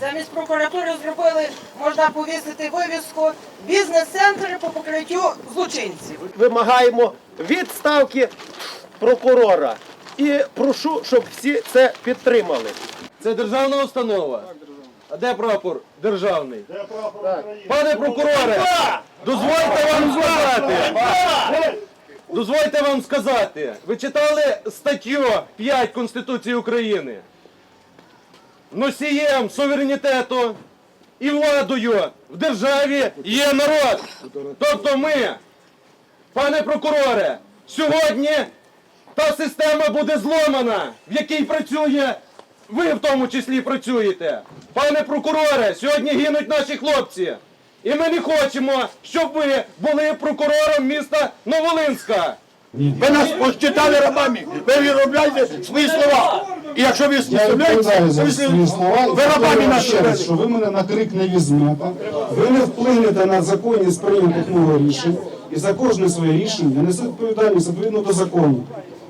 Замість прокуратури зробили, можна повісити вивіску бізнес-центри по покриттю злочинців. Вимагаємо відставки прокурора. І прошу, щоб всі це підтримали. Це державна установа. А де прапор державний? Пане прокуроре, дозвольте вам сказати. Дозвольте вам сказати. Ви читали статтю 5 Конституції України? Носієм суверенітету і владою в державі є народ. Тобто ми, пане прокуроре, сьогодні та система буде зломана, в якій працює, ви в тому числі працюєте. Пане прокуроре, сьогодні гинуть наші хлопці. І ми не хочемо, щоб ви були прокурором міста Новолинська. Ви нас посчитали рабами. Ви виробляєте свої слова. І якщо ви Я відповідаю за свої слова ви рабами повторюю ще раз, що ви мене на крик не візьмете, ви не вплинете на законність прийнятих мого рішень, і за кожне своє рішення несу відповідальність відповідно до закону.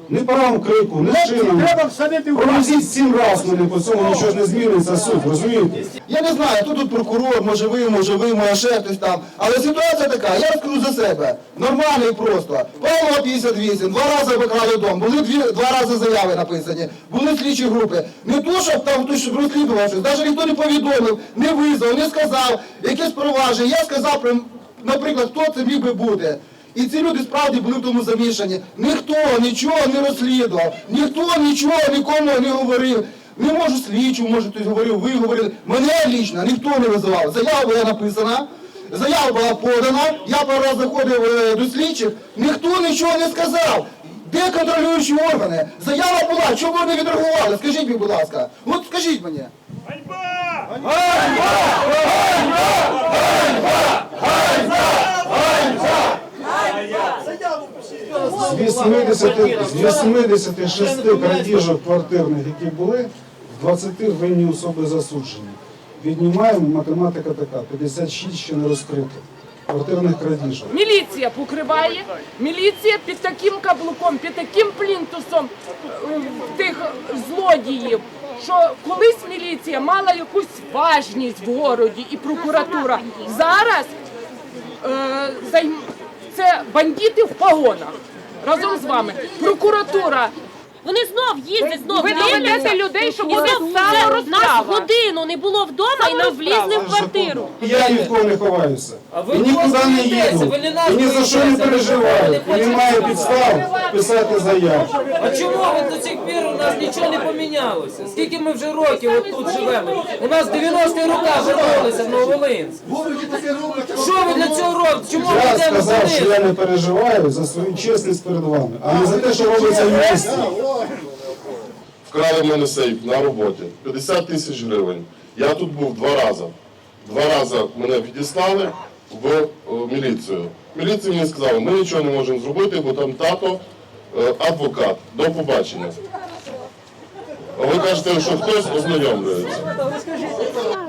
Не по крику, не чином. Треба всадити сім разів мене по цьому нічого ж не зміниться суд, розумієте? Я не знаю, хто тут прокурор, може ви, може ви, може ще хтось там. Але ситуація така, я розкажу за себе. Нормально і просто. Павлова 58, два рази обікрали дом, були дві, два рази заяви написані, були слідчі групи. Не то, щоб там хтось розслідував щось, навіть ніхто не повідомив, не визвав, не сказав, якесь провадження. Я сказав, наприклад, хто це міг би бути. І ці люди справді були в тому замішані. Ніхто нічого не розслідував, ніхто нічого нікому не говорив. Не можу слідчу, може хтось говорив, ви говорили. Мене лічно ніхто не визивав. Заява була написана, заява була подана, я пару раз заходив е, до слідчих, ніхто нічого не сказав. Де контролюючі органи? Заява була, чому ви не відреагували? Скажіть мені, будь ласка. От скажіть мені. З 80, з 86 крадіжок квартирних, які були, в 20 винні особи засуджені. Віднімаємо математика така, 56 ще не розкрито. Квартирних крадіжок. Міліція покриває, міліція під таким каблуком, під таким плінтусом е, тих злодіїв, що колись міліція мала якусь важність в городі і прокуратура. Зараз е, займ... це бандити в погонах разом з вами. Прокуратура. Вони знов їздять, знов Ви дивляться. доведете людей, що І буде знов саморозправа. Нас годину не було вдома і нам влізли в квартиру. Я ні в кого не ховаюся. ви І нікуди не їду. ви не нас І ні за що не переживаю. не І немає підстав писати заяву. А чому ви до цих пір у нас нічого не помінялося? Скільки ми вже років от тут живемо? У нас 90-ті роки вернулися в Новолинськ. Що ви для цього робите? Чому ми Я йдемо сказав, що я не переживаю за свою чесність перед вами, а не за те, що робиться в місті. Вкрали в мене сейф на роботі. 50 тисяч гривень. Я тут був два рази. Два рази мене відіслали в міліцію. Міліція мені сказала, ми нічого не можемо зробити, бо там тато е, адвокат. До побачення. А ви кажете, що хтось ознайомлюється.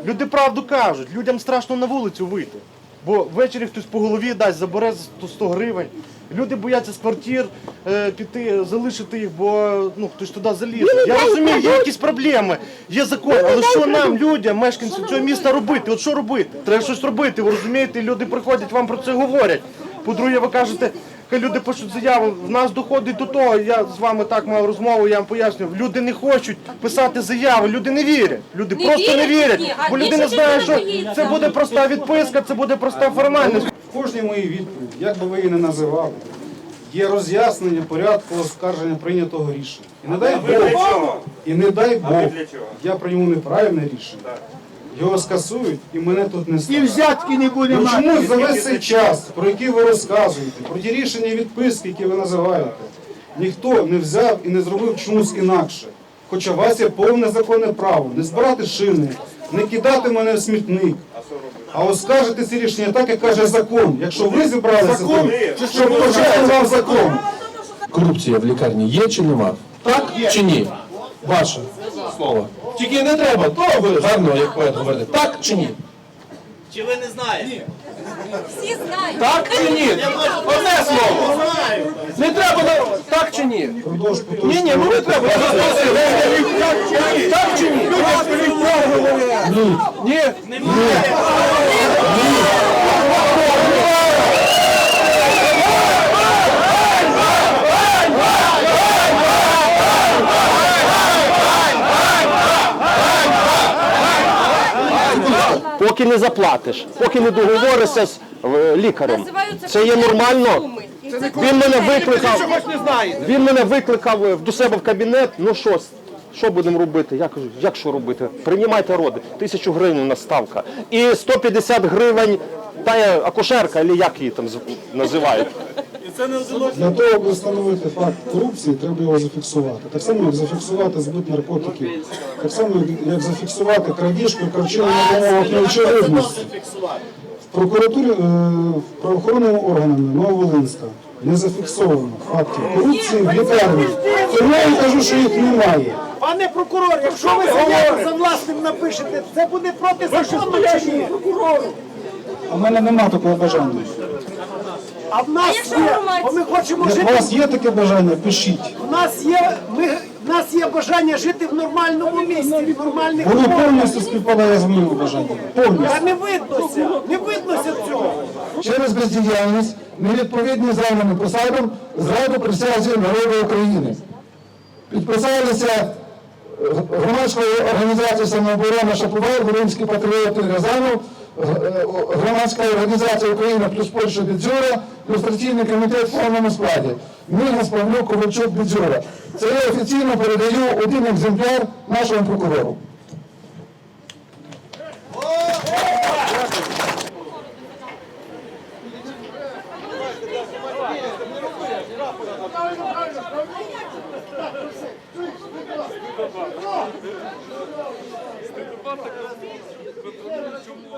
Люди правду кажуть, людям страшно на вулицю вийти. Бо ввечері хтось по голові дасть, забере за 100 гривень. Люди бояться з квартир е, піти, залишити їх, бо ну хтось туди залізе. Я розумію, є якісь проблеми, є закон, але що нам, людям, мешканцям цього міста робити? От що робити? Треба щось робити, ви розумієте, люди приходять, вам про це говорять. По-друге, ви кажете, хай люди пишуть заяву. В нас доходить до того, я з вами так мав розмову, я вам пояснював. Люди не хочуть писати заяви, люди не вірять. Люди Не просто не вірять? Бо більше людина знає, що це буде проста відписка, це буде проста формальність. Кожній моїй відповіді, як би ви її не називали, є роз'яснення порядку оскарження прийнятого рішення. І не дай Бог, і не дай Бог, я прийму неправильне рішення. Його скасують і мене тут не І стане. взятки не будемо Ну чому за весь цей час, про який ви розказуєте, про ті рішення і відписки, які ви називаєте, ніхто не взяв і не зробив чомусь інакше. Хоча у вас є повне законне право не збирати шини, не кидати мене в смітник, а оскаржити ці рішення так, як каже закон. Якщо ви зібралися, тут, щоб почати закон. Корупція в лікарні є чи нема? Так чи ні? Ваше слово. Тільки не треба, то ви гарно, як поет говорите. Так чи ні? Чи ви не знаєте? Всі знають. Так чи ні? Одне слово. Не треба ні? Ні, ні, ну не треба. Так чи ні? Ні. Ні? Поки не заплатиш, поки не договоришся з е, лікарем. Це є нормально. Він мене викликав. Він мене викликав до себе в кабінет. Ну що, що будемо робити? Я кажу, як що робити? Приймайте роди. Тисячу гривень у нас ставка. І 150 гривень та е, акушерка, або як її там називають. Для того, аби встановити факт корупції, треба його зафіксувати. Так само, як зафіксувати збит наркотиків, так само, як- зафіксувати крадіжку і харчування на умовах неочевидності. Прокуратурі, е, правоохоронними органами Нововолинська не зафіксовано фактів корупції в лікарні. Тому я кажу, що їх немає. Пане прокурор, якщо ви заяву за власним напишете, це буде проти закону чи ні? А в мене нема такого бажання. А в нас якщо є, бо ми хочемо Як у жити. вас є таке бажання, пишіть. В нас є, ми, в нас є бажання жити в нормальному місті, в нормальних Воно умовах. повністю співпадає з моїм бажанням. Повністю. Та не виднося, не. Через бездіяльність, невідповідні займаним посадам, зраду присязі народу України. Підписалися е, громадської організації самооборона Шаповал, Волинські патріоти Рязанов, е, громадська організація Україна плюс Польща Бідзюра, люстраційний комітет в повному складі. Мігас Павлюк Ковальчук Бідзюра. Це я офіційно передаю один екземпляр нашому прокурору. Чому